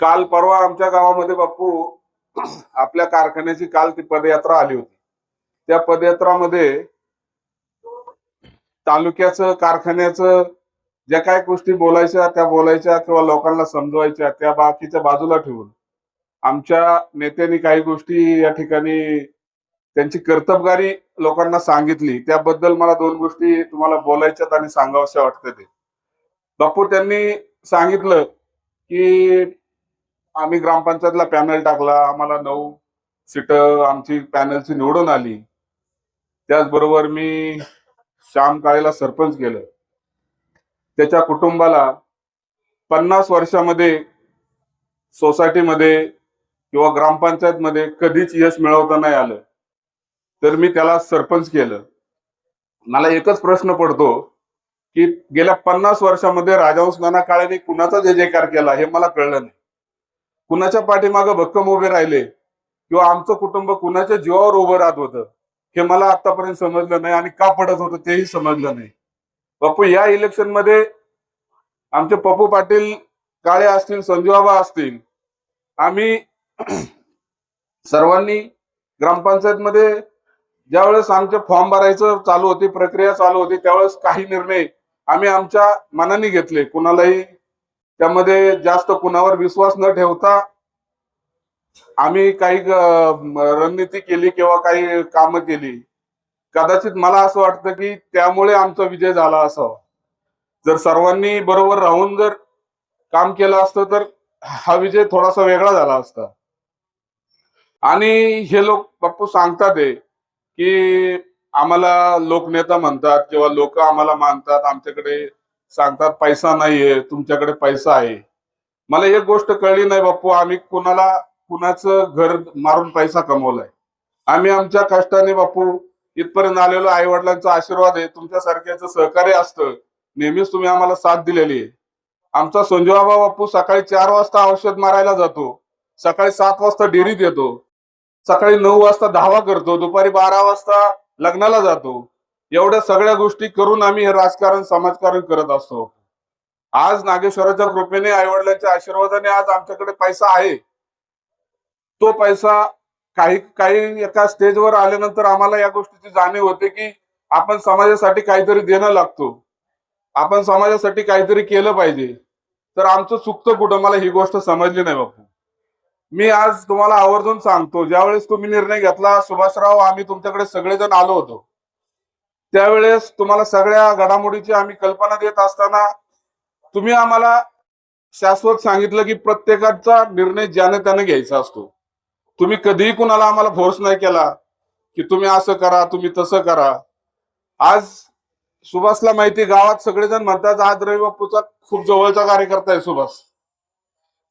काल परवा आमच्या गावामध्ये बाप्पू आपल्या कारखान्याची काल ती पदयात्रा आली होती. त्या पदयात्रामध्ये तालुक्याचं कारखान्याचं ज्या काय गोष्टी बोलायच्या त्या बोलायच्या किंवा लोकांना समजवायच्या त्या बाकीच्या बाजूला ठेवून आमच्या नेत्यांनी काही गोष्टी या ठिकाणी त्यांची कर्तबगारी लोकांना सांगितली. त्याबद्दल मला दोन गोष्टी तुम्हाला बोलायच्यात आणि सांगाव्याशा वाटतं ते. बापू त्यांनी सांगितलं की आम्ही ग्रामपंचायतला पॅनल टाकला आम्हाला नऊ सीट आमची पॅनलची निवडून आली. त्याचबरोबर मी श्याम काळेला सरपंच केलं. त्याच्या कुटुंबाला पन्नास वर्षामध्ये सोसायटीमध्ये किंवा ग्रामपंचायतमध्ये कधीच यश मिळवता नाही आलं. तर मी त्याला सरपंच केलं. मला एकच प्रश्न पडतो की गेल्या पन्नास वर्षामध्ये राजहंस नाना काळेने कुणाचा जय जयकार केला हे मला कळलं नाही. कुणाच्या पाठीमागं भक्कम उभे राहिले? किंवा आमचं कुटुंब कुणाच्या जीवावर उभं राहत होतं? हे मला आतापर्यंत समजलं नाही आणि का पडत होतं तेही समजलं नाही. बापू या इलेक्शनमध्ये आमचे पप्पू पाटील काळे असतील संजूबाबा असतील आम्ही सर्वांनी ग्रामपंचायतमध्ये ज्यावेळेस आमचे फॉर्म भरायचं चालू होती प्रक्रिया चालू होती त्यावेळेस काही निर्णय आम्ही आमच्या मनाने घेतले. कुणालाही त्यामध्ये जास्त कुणावर विश्वास न ठेवता आम्ही काही रणनीती केली किंवा काही कामं केली. कदाचित मला असं वाटतं की त्यामुळे आमचा विजय झाला असावा. जर सर्वांनी बरोबर राहून जर काम केलं असतं तर हा विजय थोडासा वेगळा झाला असता. आणि हे लोक बाप्पू सांगतात आहे की आम्हाला लोकनेता म्हणतात किंवा लोक आम्हाला मानतात. आमच्याकडे सांगतात पैसा नाहीये तुमच्याकडे पैसा आहे. मला एक गोष्ट कळली नाही बाप्पू आम्ही कुणाला कुणाचं घर मारून पैसा कमवलाय. आम्ही आमच्या कष्टाने बापू इथपर्यंत आलेलो आई वडिलांचा आशीर्वाद आहे तुमच्यासारख्याचं सहकार्य असतं. नेहमीच तुम्ही आम्हाला साथ दिलेली आहे. आमचा संजूबाबा बापू सकाळी चार वाजता औषध मारायला जातो. सकाळी सात वाजता डेअरीत येतो. सकाळी नऊ वाजता धावा करतो. दुपारी बारा वाजता लग्नाला जातो. एवढ्या सगळ्या गोष्टी करून आम्ही हे राजकारण समाजकारण करत असतो. आज नागेश्वराच्या कृपेने आईवडिलांच्या आशीर्वादाने आज आमच्याकडे पैसा आहे. तो पैसा काही काही एका स्टेजवर आल्यानंतर आम्हाला या गोष्टीची जाणीव होते की आपण समाजासाठी काहीतरी देणं लागतो. आपण समाजासाठी काहीतरी केलं पाहिजे. तर आमचं चुकतं कुठं? मला ही गोष्ट समजली नाही बापू. मी आज तुम्हाला आवर्जून सांगतो ज्यावेळेस तुम्ही निर्णय घेतला सुभाषराव आम्ही तुमच्याकडे सगळेजण आलो होतो. त्यावेळेस तुम्हाला सगळ्या घडामोडीची आम्ही कल्पना देत असताना तुम्ही आम्हाला शाश्वत सांगितलं की प्रत्येकाचा निर्णय ज्याने त्याने घ्यायचा असतो. तुम्ही कधीही कुणाला आम्हाला फोर्स नाही केला की तुम्ही असं करा तुम्ही तसं करा. आज सुभाषला माहिती गावात सगळेजण म्हणतात आज रवी बापूचा खूप जवळचा कार्यकर्ता आहे सुभाष.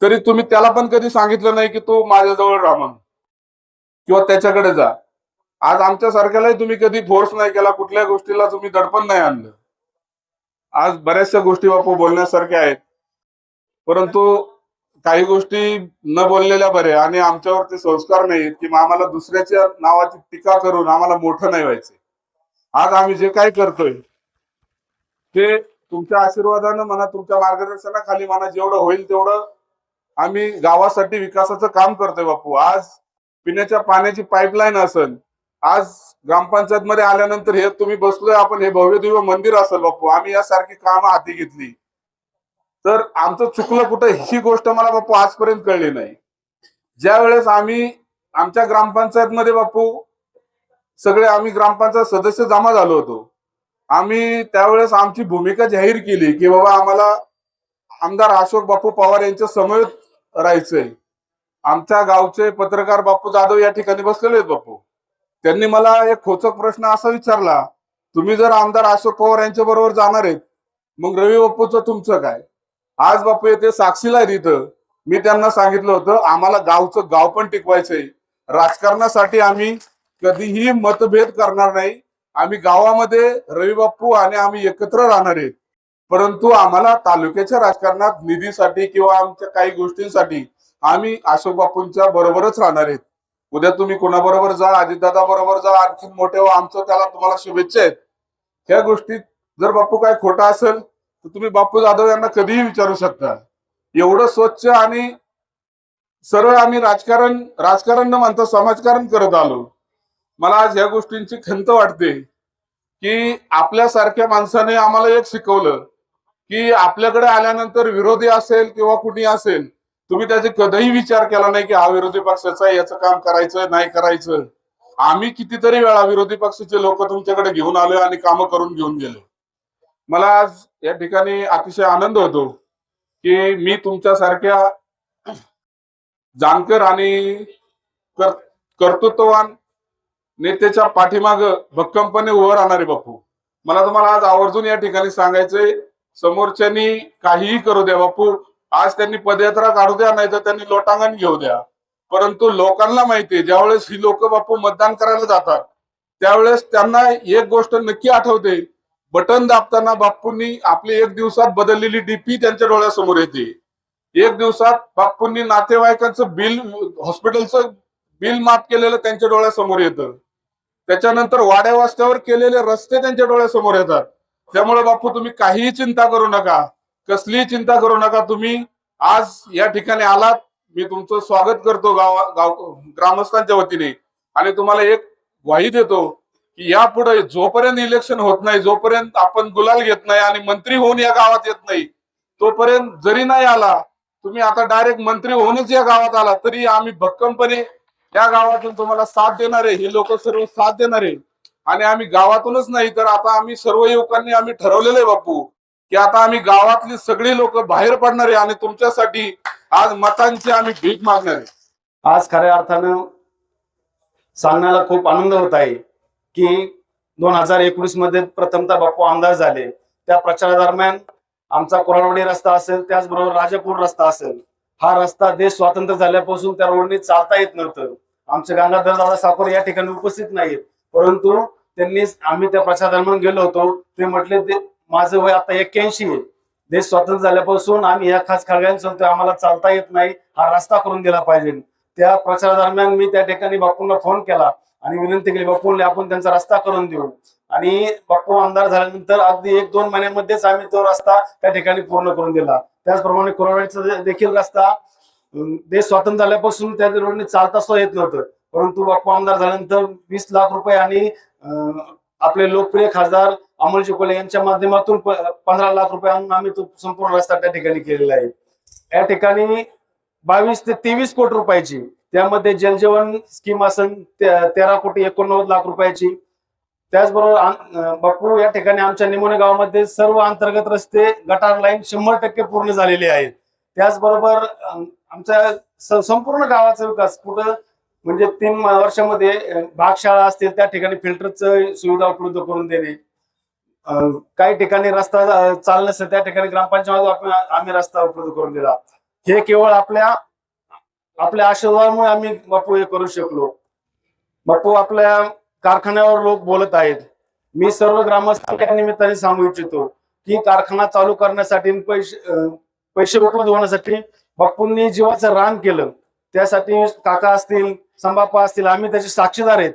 तरी तुम्ही त्याला पण कधी सांगितलं नाही की तू माझ्याजवळ राहा म्हणून. किंवा त्याच्याकडे जा. आज आमच्या सारख्यालाही तुम्ही कधी फोर्स नाही केला कुठल्या गोष्टीला तुम्ही दडपण नाही आणलं. आज बऱ्याचशा गोष्टी बापू बोलण्यासारख्या आहेत. परंतु काही गोष्टी न बोललेल्या बऱ्या आणि आमच्यावरती संस्कार नाहीत की आम्हाला दुसऱ्याच्या नावाची टीका करून आम्हाला मोठं नाही व्हायचं आज आम्ही जे काय करतोय ते तुमच्या आशीर्वादानं म्हणा तुमच्या मार्गदर्शनाखाली म्हणा जेवढं होईल तेवढं आम्ही गावासाठी विकासाचं काम करतोय बापू. आज पिण्याच्या पाण्याची पाईपलाईन असेल आज ग्रामपंचायत मध्ये आल्यानंतर हे तुम्ही बसलोय आपण हे भव्य दिव्य मंदिर असेल बापू आम्ही यासारखी कामं हाती घेतली. तर आमचं चुकलं कुठं ही गोष्ट मला बापू आजपर्यंत कळली नाही. ज्या वेळेस आम्ही आमच्या ग्रामपंचायत मध्ये बापू सगळे आम्ही ग्रामपंचायत सदस्य जमा झालो होतो. आम्ही त्यावेळेस आमची भूमिका जाहीर केली की बाबा आम्हाला आमदार अशोक बापू पवार यांच्या समवेत राहायचंय. आमच्या गावचे पत्रकार बापू जाधव या ठिकाणी बसलेले आहेत बापू. त्यांनी मला एक खोचक प्रश्न असा विचारला तुम्ही जर आमदार अशोक पवार यांच्या बरोबर जाणार आहेत मग रवी बापूचं तुमचं काय? आज बापू येथे साक्षीला तिथं मी त्यांना सांगितलं होतं आम्हाला गावचं गाव पण टिकवायचंय राजकारणासाठी आम्ही कधीही मतभेद करणार नाही. आम्ही गावामध्ये रवी बाप्पू आणि आम्ही एकत्र राहणार आहेत. परंतु आम्हाला तालुक्याच्या राजकारणात निधीसाठी किंवा आमच्या काही गोष्टींसाठी आम्ही अशोक बापूंच्या बरोबरच राहणार आहेत. उद्या तुम्ही कोणाबरोबर जा अजितदादा बरोबर जा आणखी मोठे आमचं त्याला तुम्हाला शुभेच्छा आहेत. ह्या गोष्टीत जर बापू काय खोटा असेल तर तुम्ही बापू जाधव यांना कधीही विचारू शकता. एवढं स्वच्छ आणि सरळ आम्ही राजकारण राजकारण न म्हणता समाजकारण करत आलो. मला आज या गोष्टींची खंत वाटते की आपल्यासारख्या माणसाने आम्हाला एक शिकवलं की आपल्याकडे आल्यानंतर विरोधी असेल किंवा कुणी असेल तुम्ही त्याचे कधीही विचार केला नाही की हा विरोधी पक्षाचा आहे, याचं काम करायचं नाही करायचं आम्ही कितीतरी वेळा विरोधी पक्षाचे लोक तुमच्याकडे घेऊन आले आणि कामं करून घेऊन गेलो मला आज या ठिकाणी अतिशय आनंद होतो की मी तुमच्यासारख्या जानकर आणि कर्तृत्ववान नेत्याच्या पाठीमाग भक्कमपणे उभं राहणारे बापू. मला तुम्हाला आज आवर्जून या ठिकाणी सांगायचंय समोरच्यांनी काहीही करू द्या बापू. आज त्यांनी पदयात्रा काढू द्या नाही तर त्यांनी लोटांगण घेऊ द्या. परंतु लोकांना माहितीये ज्यावेळेस ही लोक बापू मतदान करायला जातात त्यावेळेस त्यांना एक गोष्ट नक्की आठवते. बटन दाबताना बापूंनी आपली एक दिवसात बदललेली डीपी त्यांच्या डोळ्यासमोर येते. एक दिवसात बापूंनी नातेवाईकांचं बिल हॉस्पिटलचं बिल माफ केलेलं त्यांच्या डोळ्यासमोर येतं. त्याच्यानंतर वाड्या वास्त्यावर केलेले रस्ते त्यांच्या डोळ्यासमोर येतात. त्यामुळे बापू तुम्ही काहीही चिंता करू नका. कसलीही चिंता करू नका तुम्ही. आज या ठिकाणी आलात. मी तुमचं स्वागत करतो गाव गाव ग्रामस्थांच्या वतीने. आणि तुम्हाला एक ग्वाही देतो की यापुढे जोपर्यंत इलेक्शन होत नाही जोपर्यंत आपण गुलाल घेत नाही आणि मंत्री होऊन या गावात येत नाही तोपर्यंत जरी नाही आला तुम्ही आता डायरेक्ट मंत्री होऊनच या गावात आला तरी आम्ही भक्कमपणे या गावातून तुम्हाला साथ देणारे हे लोक सर्व साथ देणारे आणि आम्ही गावातूनच नाही तर आता आम्ही सर्व युवकांनी आम्ही ठरवलेलं आहे बापू. की आता आम्ही गावातली सगळी लोक बाहेर पडणारे आणि तुमच्यासाठी आज मतांची आम्ही भीक मागणार. आहे आज खऱ्या अर्थानं सांगण्याला खूप आनंद होत आहे की दोन हजार एकोणीसमध्ये प्रथमता बापू आमदार झाले. त्या प्रचारादरम्यान आमचा कोराडवाडी रस्ता असेल त्याचबरोबर राजापूर रस्ता असेल हा रस्ता देश स्वातंत्र्य झाल्यापासून त्या रोडने चालता येत नव्हतं. आमचे गंगाधर दादा साकोर या ठिकाणी उपस्थित नाहीत. परंतु त्यांनी आम्ही त्या प्रचारादरम्यान गेलो होतो. ते म्हटले ते माझं वय आता एक्क्याऐंशी आहे. देश स्वतंत्र झाल्यापासून आम्ही या खास खळग्याने आम्हाला चालता येत नाही हा रस्ता करून दिला पाहिजे. त्या प्रचारादरम्यान मी त्या ठिकाणी बापूंना फोन केला आणि विनंती केली बापूंनी आपण त्यांचा रस्ता करून देऊ. आणि बापू आमदार झाल्यानंतर अगदी एक दोन महिन्यामध्येच आम्ही तो रस्ता त्या ठिकाणी पूर्ण करून दिला. त्याचप्रमाणे कोरोनाचा देखील रस्ता देश स्वातंत्र्य झाल्यापासून त्या रोडने चालता सुद्धा येत नव्हतं. परंतु बापू आमदार झाल्यानंतर वीस लाख रुपये आणि आपले लोकप्रिय खासदार अमोल शिकोले यांच्या माध्यमातून पंधरा लाख रुपये आणून आम्ही तो संपूर्ण रस्ता त्या ठिकाणी केलेला आहे. या ठिकाणी बावीस ते तेवीस कोटी रुपयाची त्यामध्ये जलजीवन स्कीम असेल तेरा कोटी एकोणनव्वद लाख रुपयाची. त्याचबरोबर बापू या ठिकाणी आमच्या निमोने गावामध्ये सर्व अंतर्गत रस्ते गटार लाईन शंभर टक्के पूर्ण झालेले आहेत. त्याचबरोबर आमच्या संपूर्ण गावाचा विकास कुठं म्हणजे तीन वर्षामध्ये भागशाळा असतील त्या ठिकाणी फिल्टरचं सुविधा उपलब्ध करून देणे. काही ठिकाणी रस्ता अं, त्या ठिकाणी ग्रामपंचायत आम्ही रस्ता उपलब्ध करून दिला. हे केवळ आपल्या आपल्या आशीर्वादामुळे आम्ही बापू हे करू शकलो. बापू आपल्या कारखान्यावर लोक बोलत आहेत. मी सर्व ग्रामस्थांच्या निमित्ताने सांगू इच्छितो की कारखाना चालू करण्यासाठी पैसे पैसे उपलब्ध होण्यासाठी बापूंनी जीवाचं रान केलं. त्यासाठी काका असतील संबापा असतील आम्ही त्याचे साक्षीदार आहेत.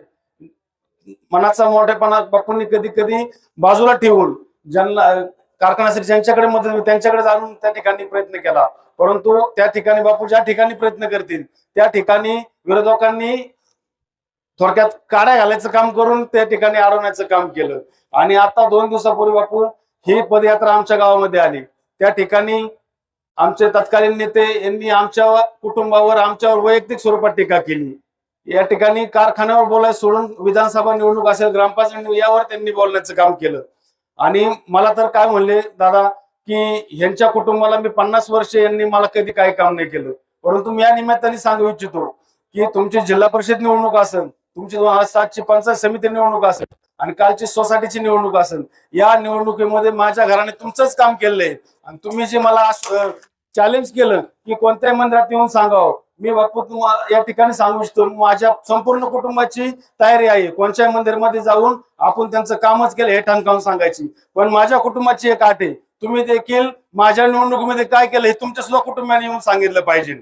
मनाचा मोठेपणा बापूंनी कधी कधी बाजूला ठेवून ज्यांना कारखान्यासाठी ज्यांच्याकडे मदत त्यांच्याकडे जाऊन त्या ठिकाणी प्रयत्न केला. परंतु त्या ठिकाणी बापू ज्या ठिकाणी प्रयत्न करतील त्या ठिकाणी विरोधकांनी थोडक्यात काड्या घालायचं काम करून त्या ठिकाणी अडवण्याचं काम केलं. आणि आता दोन दिवसापूर्वी बापू ही पदयात्रा आमच्या गावामध्ये आली. त्या ठिकाणी आमचे तत्कालीन नेते यांनी आमच्या कुटुंबावर आमच्यावर वैयक्तिक स्वरूपात टीका केली. या ठिकाणी कारखान्यावर बोलायला सोडून विधानसभा निवडणूक असेल ग्रामपंचायत निवडणूक यावर त्यांनी बोलण्याचं काम केलं. आणि मला तर काय म्हणले दादा की ह्यांच्या कुटुंबाला मी पन्नास वर्ष यांनी मला कधी काही काम नाही केलं. परंतु मी या निमित्ताने सांगू इच्छितो की तुमची जिल्हा परिषद निवडणूक असेल तुमची दोन हजार सातची पंचायत समिती निवडणूक असेल आणि कालची सोसायटीची निवडणूक असेल या निवडणुकीमध्ये माझ्या घराने तुमचंच काम केलंय. आणि तुम्ही जे मला चॅलेंज केलं की कोणत्याही मंदिरात येऊन सांगावं. मी बापू या ठिकाणी सांगू इच्छितो. माझ्या संपूर्ण कुटुंबाची तयारी आहे. कोणत्याही मंदिरमध्ये जाऊन आपण त्यांचं कामच केलं हे ठणकावून सांगायची. पण माझ्या कुटुंबाची एक आठ आहे. तुम्ही देखील माझ्या निवडणुकीमध्ये काय केलं हे तुमच्या सुद्धा कुटुंबाने येऊन सांगितलं पाहिजे.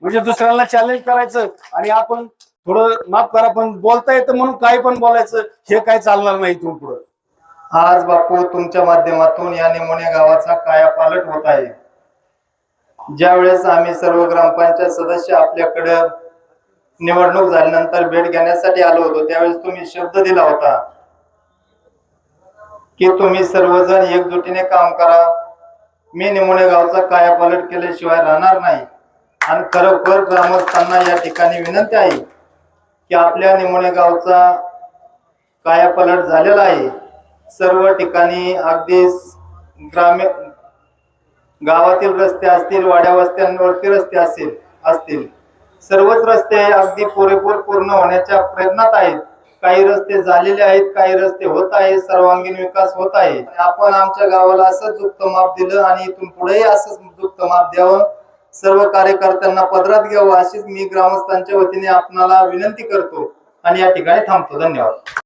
म्हणजे दुसऱ्याला चॅलेंज करायचं आणि आपण थोडं माफ करा पण बोलता येतं म्हणून काही पण बोलायचं हे काय चालणार नाही इथून पुढं. आज बापू तुमच्या माध्यमातून या निमोने गावाचा कायापालट होत आहे. ज्यावेळेस आम्ही सर्व ग्रामपंचायत सदस्य आपल्याकडं निवडणूक झाल्यानंतर भेट घेण्यासाठी आलो होतो त्यावेळेस तुम्ही शब्द दिला होता की तुम्ही सर्वजण एकजुटीने काम करा. मी निमोणे गावचा कायापालट केल्याशिवाय राहणार नाही. आणि खरोखर ग्रामस्थांना या ठिकाणी विनंती आहे की आपल्या निमोणे गावचा कायापालट झालेला आहे. सर्व ठिकाणी अगदी ग्रामीण गावातील रस्ते असतील वाड्या वस्त्यांवरती रस्ते असतील असतील. सर्वच रस्ते अगदी पुरेपूर पूर्ण होण्याच्या प्रयत्नात आहेत. काही रस्ते झालेले आहेत काही रस्ते होत आहेत सर्वांगीण विकास होत आहे. आपण आमच्या गावाला असंच युक्त माप दिलं आणि इथून पुढेही असंच युक्त माप द्यावं. सर्व कार्यकर्त्यांना पदरात घ्यावं अशीच मी ग्रामस्थांच्या वतीने आपणाला विनंती करतो. आणि या ठिकाणी थांबतो. धन्यवाद.